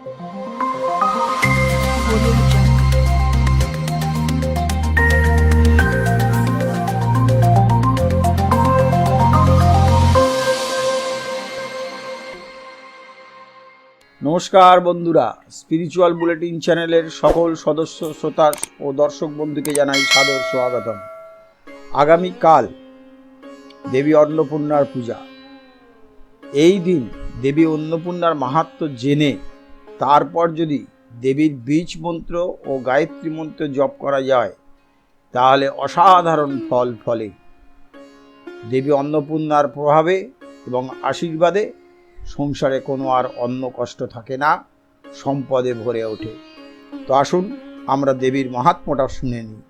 নমস্কার বন্ধুরা spiritual bulletin চ্যানেলের সকল সদস্য, শ্রোতা ও দর্শক বন্ধুকে জানাই সাদর স্বাগতম। আগামীকাল দেবী অন্নপূর্ণার পূজা। এই দিন দেবী অন্নপূর্ণার মাহাত্ম্য জেনে তারপর যদি দেবীর বীজ মন্ত্র ও গায়ত্রী মন্ত্র জপ করা যায়, তাহলে অসাধারণ ফল ফলে। দেবী অন্নপূর্ণার প্রভাবে এবং আশীর্বাদে সংসারে কোনো আর অন্ন কষ্ট থাকে না, সম্পদে ভরে ওঠে। তো আসুন আমরা দেবীর মাহাত্ম্যটা শুনে নিই।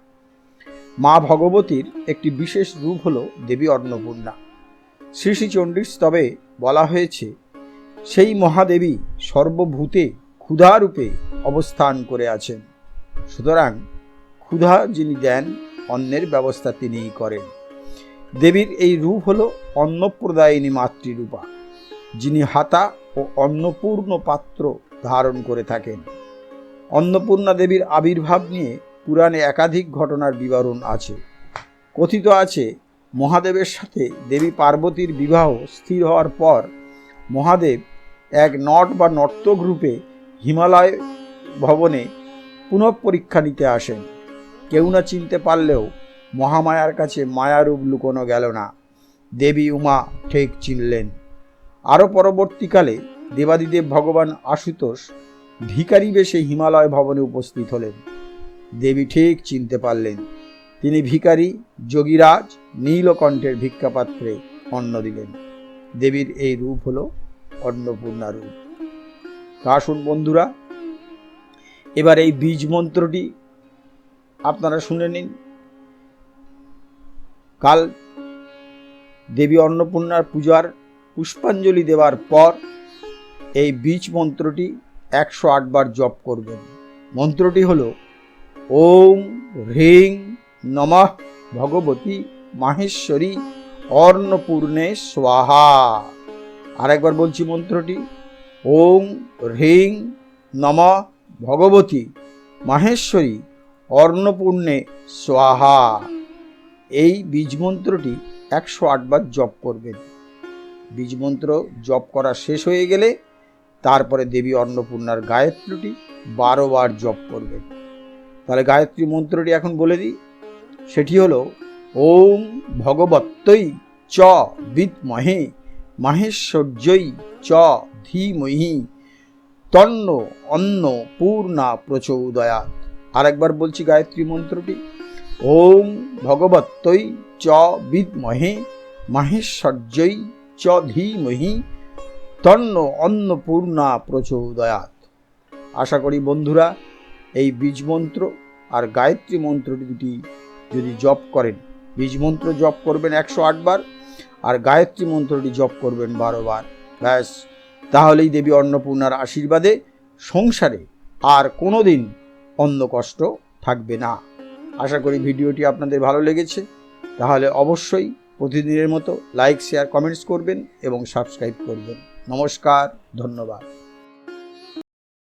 মা ভগবতীর একটি বিশেষ রূপ হল দেবী অন্নপূর্ণা। শ্রী শ্রী চণ্ডীর স্তবে বলা হয়েছে, সেই মহাদেবী সর্বভূতে ক্ষুধারূপে অবস্থান করে আছেন। সুতরাং ক্ষুধা যিনি দেন, অন্নের ব্যবস্থা তিনিই করেন। দেবীর এই রূপ হল অন্নপ্রদায়িনী মাতৃরূপা, যিনি হাতা ও অন্নপূর্ণ পাত্র ধারণ করে থাকেন। অন্নপূর্ণা দেবীর আবির্ভাব নিয়ে পুরাণে একাধিক ঘটনার বিবরণ আছে। কথিত আছে, মহাদেবের সাথে দেবী পার্বতীর বিবাহ স্থির হওয়ার পর মহাদেব এক নট বা নর্তক রূপে হিমালয় ভবনে পুনঃপরীক্ষা নিতে আসেন। কেউ না চিনতে পারলেও মহামায়ার কাছে মায়ারূপ লুকোনো গেল না। দেবী উমা ঠিক চিনলেন। আরও পরবর্তীকালে দেবাদিদেব ভগবান আশুতোষ ভিকারি বেশে হিমালয় ভবনে উপস্থিত হলেন। দেবী ঠিক চিনতে পারলেন। তিনি ভিকারি যোগীরাজ, নীলকণ্ঠের ভিক্ষাপাত্রে অন্ন দিলেন। দেবীর এই রূপ হল অন্নপূর্ণা রূপ। আসুন বন্ধুরা, এবার এই বীজ মন্ত্রটি আপনারা শুনে নিন। কাল দেবী অন্নপূর্ণার পূজার পুষ্পাঞ্জলি দেওয়ার পর এই বীজ মন্ত্রটি একশো আটবার জপ করবেন। মন্ত্রটি হল, ওম হ্রিং নমঃ ভগবতী মাহেশ্বরী অর্ণপূর্ণে স্বাহা। আরেকবার বলছি মন্ত্রটি। ওম হ্রিং নমঃ ভগবতী মাহেশ্বরী অর্ণপূর্ণে স্বাহা। এই বীজ মন্ত্রটি একশো আটবার জপ করবেন। বীজমন্ত্র জপ করা শেষ হয়ে গেলে তারপরে দেবী অন্নপূর্ণার গায়ত্রীটি বারো বার জপ করবেন। তাহলে গায়ত্রী মন্ত্রটি এখন বলে দিই। সেটি হলো ওম ভগবত্তই চ বিদ্মহে মাহেশ্বর্যই চ ধীমহি তন্ন, অন্ন, পূর্ণা প্রচৌদয়াত আরেকবার বলছি গায়ত্রী মন্ত্রটি। ওম ভগবত্তই চ বিদ্মহে মাহেশ্বর্যই চ ধীমহি, তন্ন অন্নপূর্ণা প্রচোদয়াত আশা করি বন্ধুরা, এই বীজ মন্ত্র আর গায়ত্রী মন্ত্রটি দুটি যদি জপ করেন বীজ মন্ত্র জপ করবেন একশো আটবার আর গায়ত্রী মন্ত্রটি জপ করবেন বারো বার। ব্যাস তাহলেই দেবী অন্নপূর্ণার আশীর্বাদে সংসারে আর কোনো দিন অন্য কষ্ট থাকবে না। আশা করি ভিডিওটি আপনাদের ভালো লেগেছে। তাহলে অবশ্যই প্রতিদিনের মতো লাইক, শেয়ার, কমেন্টস করবেন এবং সাবস্ক্রাইব করবেন। নমস্কার, ধন্যবাদ।